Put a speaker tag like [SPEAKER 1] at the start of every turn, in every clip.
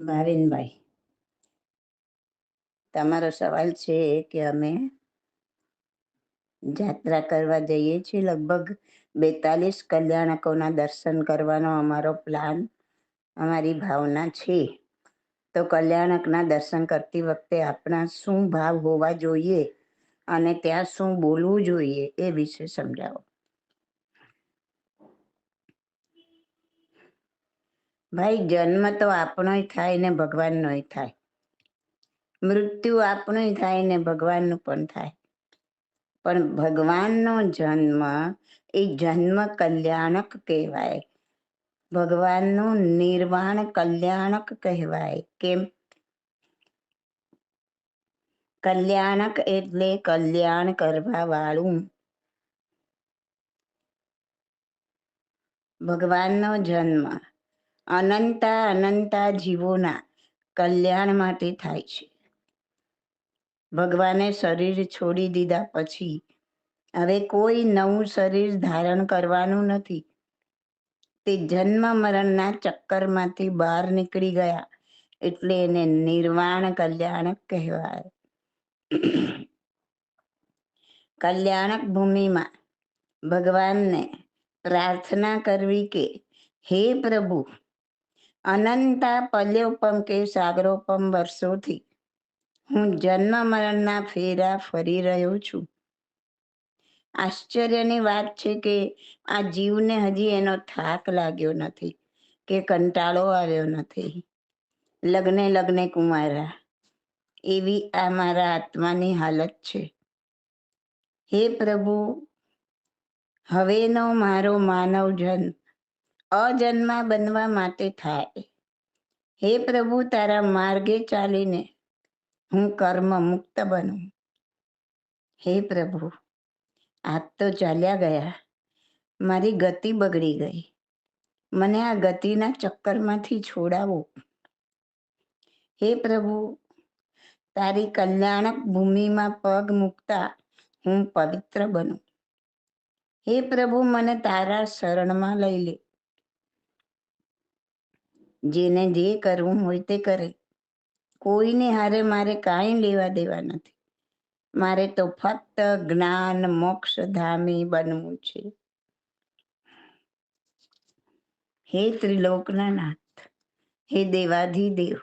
[SPEAKER 1] ભાવિનભાઈ તમારો સવાલ છે કે અમે જાત્રા કરવા જઈએ છીએ લગભગ બેતાલીસ કલ્યાણકોના દર્શન કરવાનો અમારો પ્લાન, અમારી ભાવના છે. તો કલ્યાણકના દર્શન કરતી વખતે આપણા શું ભાવ હોવા જોઈએ અને ત્યાં શું બોલવું જોઈએ એ વિશે સમજાવો. ભાઈ, જન્મ તો આપણોય થાય ને ભગવાનનોય થાય. મૃત્યુ આપણું થાય ને ભગવાનનું પણ થાય. પણ ભગવાનનો જન્મ એ જન્મ કલ્યાણક કહેવાય. ભગવાનનું નિર્વાણ કલ્યાણક કહેવાય. કેમ? કલ્યાણક એટલે કલ્યાણ કરવા વાળું ભગવાનનો જન્મ અનંતા અનંતા જીવોના કલ્યાણ માટે થાય છે. ભગવાને શરીર છોડી દીધા પછી હવે કોઈ નવું શરીર ધારણ કરવાનું નથી. તે જન્મ મરણના ચક્કરમાંથી બહાર નીકળી ગયા એટલે એને નિર્વાણ કલ્યાણક કહેવાય. કલ્યાણક ભૂમિમાં ભગવાનને પ્રાર્થના કરવી કે, હે પ્રભુ અનંતા પલ્યોપમ સાગરોપમ વર્ષોથી. હું જન્મ મરણના ફેરા ફરી રહ્યો છું. આશ્ચર્યની વાત છે કે આ જીવને હજી એનો થાક લાગ્યો નથી કે કંટાળો આવ્યો નથી. લગ્ને લગ્ને કુમારા, એવી આ મારા આત્માની હાલત છે. હે પ્રભુ, હવેનો મારો માનવ જન્મ અજન્મા બનવા માટે થાય. હે પ્રભુ, તારા માર્ગે ચાલીને હું કર્મ મુક્ત બનું. હે પ્રભુ, આજ તો ચાલ્યા ગયા. મારી ગતિ બગડી ગઈ. મને આ ગતિના ચક્કરમાંથી છોડાવો. હે પ્રભુ, તારી કલ્યાણક ભૂમિમાં પગ મૂકતા હું પવિત્ર બનું. હે પ્રભુ, મને તારા શરણમાં લઈ લે. જેને જે કરવું હોય તે કરે. કોઈને હારે મારે કાંઈ લેવા દેવા નથી. મારે તો ફક્ત જ્ઞાન, મોક્ષ ધામી બનવું છે. હે ત્રિલોકના નાથ, હે દેવાધિદેવ,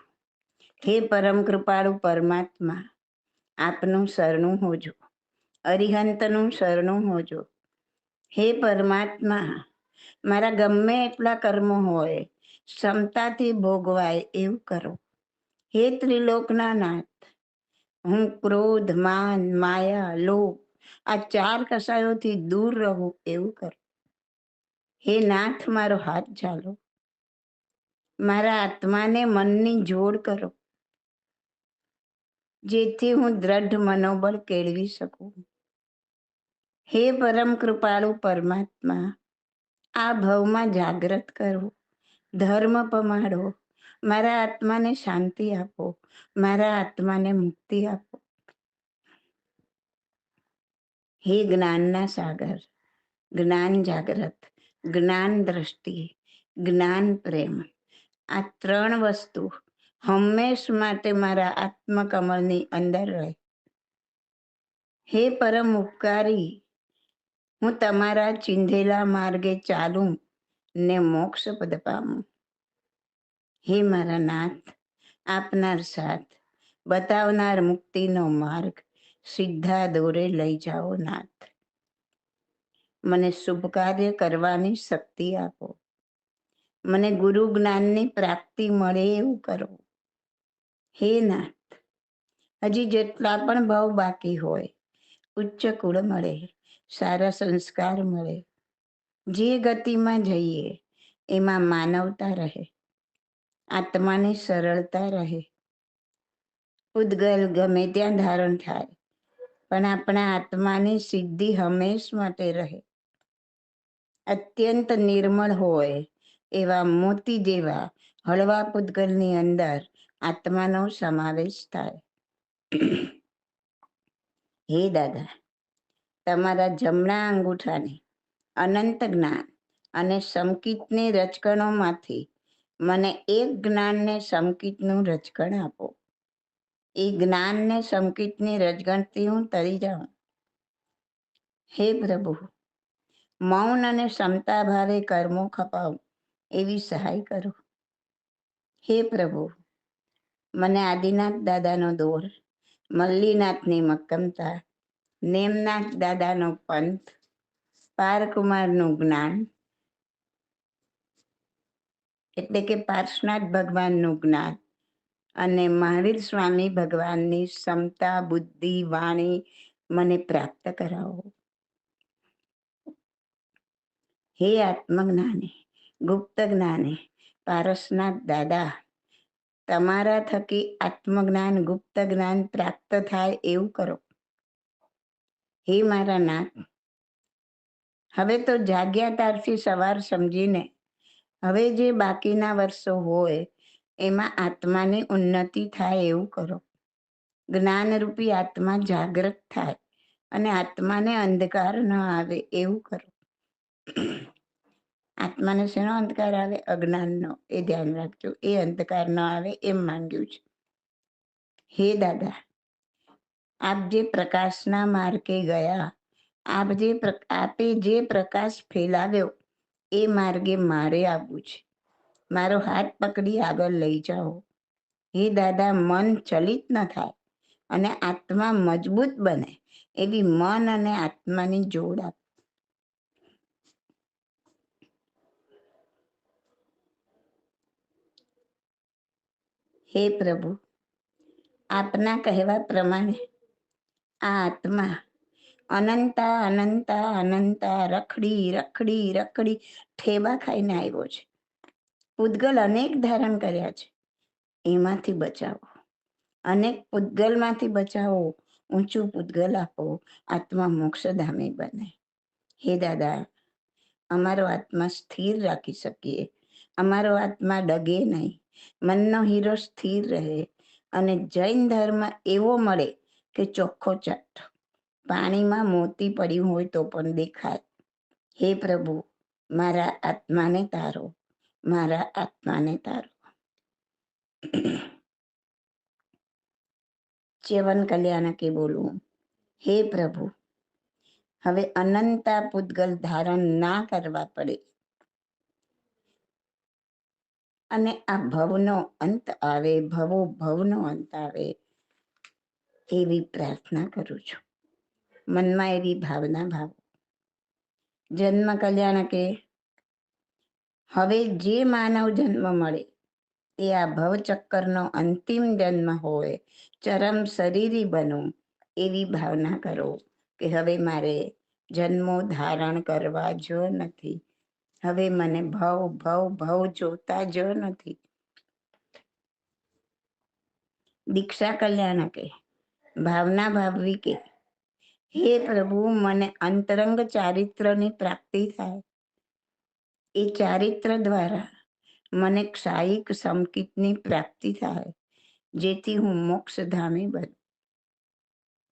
[SPEAKER 1] હે પરમ કૃપાળુ પરમાત્મા, આપનું શરણું હોજો, અરિહંતનું શરણું હોજો. હે પરમાત્મા, મારા ગમે એટલા કર્મો હોય ક્ષમતાથી ભોગવાય એવું કરો. હે ત્રિલોકના નાથ, હું ક્રોધ, માન, માયા, લોભ, આ ચાર કસાયોથી દૂર રહું એવું કરો. હે નાથ, મારો હાથ ઝાલો. મારા આત્માને મનની જોડ કરો, જેથી હું દ્રઢ મનોબળ કેળવી શકું. હે પરમ કૃપાળુ પરમાત્મા, આ ભવમાં જાગ્રત કરો ધર્મ પમાડો. મારા આત્માને શાંતિ આપો. મારા આત્માને મુક્તિ આપો. હે જ્ઞાનના સાગર, જ્ઞાન જાગ્રત જ્ઞાન દ્રષ્ટિ, જ્ઞાન પ્રેમ. આ ત્રણ વસ્તુ હંમેશ માટે મારા આત્મકમળની અંદર રહે. હે પરમ ઉપકારી, હું તમારા ચિંધેલા માર્ગે ચાલું. ને મોક્ષ પદ પામો હે મારા નાથ, આપનાર સાથ, બતાવનાર મુક્તિનો માર્ગ, સીધા દોરે લઈ જાઓ નાથ. મને શુભ કાર્ય કરવાની શક્તિ આપો. મને ગુરુ જ્ઞાનની પ્રાપ્તિ મળે એવું કરો. હે નાથ, હજી જેટલા પણ ભાવ બાકી હોય, ઉચ્ચ કુળ મળે, સારા સંસ્કાર મળે જે ગતિમાં જઈએ, એમાં માનવતા રહે, આત્માની સરળતા રહે. ઉદ્ગલ ગમે ત્યાં ધારણ થાય, પણ આપણા આત્માની સિદ્ધિ હંમેશ માટે રહે. અત્યંત નિર્મળ હોય એવા મોતી જેવા હળવા પૂતગલની અંદર આત્માનો સમાવેશ થાય. હે દાદા, તમારા જમણા અંગૂઠાને અનંત જ્ઞાન અને સંકિતની રચકણોમાંથી મને એક જ્ઞાનને સમકિતનું રચકણ આપો. એ જ્ઞાનને સમકીતની રજગણથી હું તરી જાઉં. હે પ્રભુ, મૌન અને ક્ષમતા ભાવે કર્મો ખપાવ એવી સહાય કરો. હે પ્રભુ, મને આદિનાથ દાદાનો દોર, મલ્લીનાથની મક્કમતા, નેમનાથ દાદાનો પંથ પારકુમારનું જ્ઞાન. એટલે કે પાર્શનાથ ભગવાનનું જ્ઞાન. અને મહાવીર સ્વામી ભગવાનની ક્ષમતા, બુદ્ધિ, વાણી મને પ્રાપ્ત કરાવો. હે આત્મજ્ઞાને, ગુપ્ત જ્ઞાને, પારસનાથ દાદા, તમારા થકી આત્મજ્ઞાન, ગુપ્ત જ્ઞાન પ્રાપ્ત થાય એવું કરો. હે મારા નાથ હવે તો જાગ્યા તારથી સવાર સમજીને. હવે જે બાકીના વર્ષો હોય, એમાં આત્માની ઉન્નતિ થાય એવું કરો. જ્ઞાનરૂપી આત્મા જાગૃત થાય અને આત્માને અંધકાર ન આવે એવું કરો. આત્માને શેનો અંધકાર આવે? અજ્ઞાનનો. એ ધ્યાન રાખજો. એ અંધકાર ન આવે એમ માંગ્યું છે. હે દાદા, આપ જે પ્રકાશના માર્ગે ગયા આપ જે આપે જે પ્રકાશ ફેલાવ્યો એ માર્ગે મારે આવવું છે. મારો હાથ પકડી આગળ લઈ જાઓ. હે દાદા, મન ચલિત ન થાય અને આત્મા મજબૂત બને એવી મન અને આત્માની જોડ આપ, હે પ્રભુ, આપના કહેવા પ્રમાણે આ આત્મા અનંતા અનંતા અનંતા, રખડી રખડી રખડી. ઠેબા ખાઈને આવ્યો છે. પૂતગલ અનેક ધારણ કર્યા છે. એમાંથી બચાવો. અનેક પૂતગલમાંથી બચાવો. ઊંચું પૂતગલ આપો. આત્મા મોક્ષધામી બને. હે દાદા, અમારો આત્મા સ્થિર રાખી શકીએ. અમારો આત્મા ડગે નહીં. મનનો હીરો સ્થિર રહે. અને જૈન ધર્મ એવો મળે કે ચોખ્ખો ચાટ પાણીમાં મોતી પડ્યું હોય તો પણ દેખાય. હે પ્રભુ, મારા આત્માને તારો, મારા આત્માને તારો. ચેવન કલ્યાણ કે બોલું. હે પ્રભુ, હવે અનંતા પૂતગલ ધારણ ના કરવા પડે. અને આ ભવનો અંત આવે, ભવો ભવનો અંત આવે, એવી પ્રાર્થના કરું છું. મનમાં એવી ભાવના ભાવો. જન્મ કલ્યાણકે હવે જે માનવ જન્મ મળે, એ આ ભવચક્કરનો અંતિમ જન્મ હોય, ચરમ શરીરી બનું, એવી ભાવના કરો કે હવે મારે જન્મો ધારણ કરવા જો નથી. હવે મને ભવ ભવ ભવ જોતા જો નથી. દીક્ષા કલ્યાણકે, ભાવના ભાવવી કે હે પ્રભુ મને અંતરંગ ચારિત્રની પ્રાપ્તિ થાય એ ચારિત્ર દ્વારા મને ક્ષાયિક સંકિતની પ્રાપ્તિ થાય જેથી હું મોક્ષધામી બન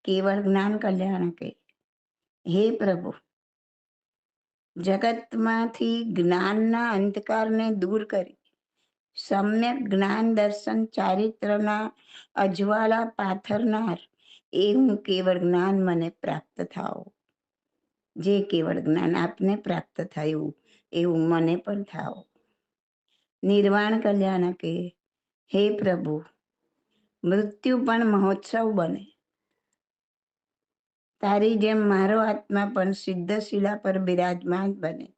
[SPEAKER 1] કેવળ જ્ઞાન કલ્યાણ કે હે પ્રભુ જગતમાંથી જ્ઞાનના અંધકારને દૂર કરી સમ્યક જ્ઞાન દર્શન ચારિત્રના અજવાળા પાથરનાર એ હું કેવળ જ્ઞાન મને પ્રાપ્ત થાવ જે કેવળ જ્ઞાન આપને પ્રાપ્ત થયું, એવું મને પણ થાવ નિર્વાણ કલ્યાણ કે, હે પ્રભુ, મૃત્યુ પણ મહોત્સવ બને. તારી જેમ મારો આત્મા પણ સિદ્ધ શિલા પર બિરાજમાન બને.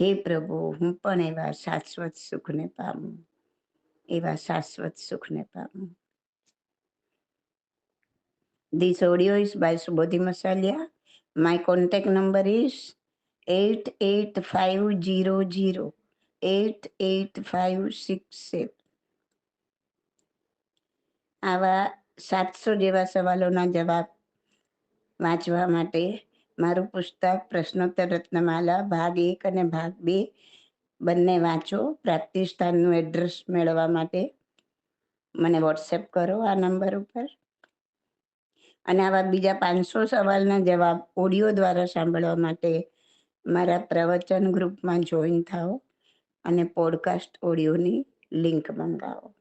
[SPEAKER 1] હે પ્રભુ, હું પણ એવા શાશ્વત સુખને પામું. એવા શાશ્વત સુખને પામું. This audio is by Subodhi Masalia. My contact number is 88500 88567. આવા સાતસો જેવા સવાલોના જવાબ વાંચવા માટે મારું પુસ્તક પ્રશ્નોત્તર રત્નમાલા ભાગ એક અને ભાગ બે બંને વાંચો પ્રાપ્તિ સ્થાનનું એડ્રેસ મેળવવા માટે મને વોટ્સએપ કરો આ નંબર ઉપર અને આવા બીજા પાંચસો સવાલના જવાબ ઓડિયો દ્વારા સાંભળવા માટે મારા પ્રવચન ગ્રુપમાં જોઈન થાઓ અને પોડકાસ્ટ ઓડિયોની લિંક મંગાવો.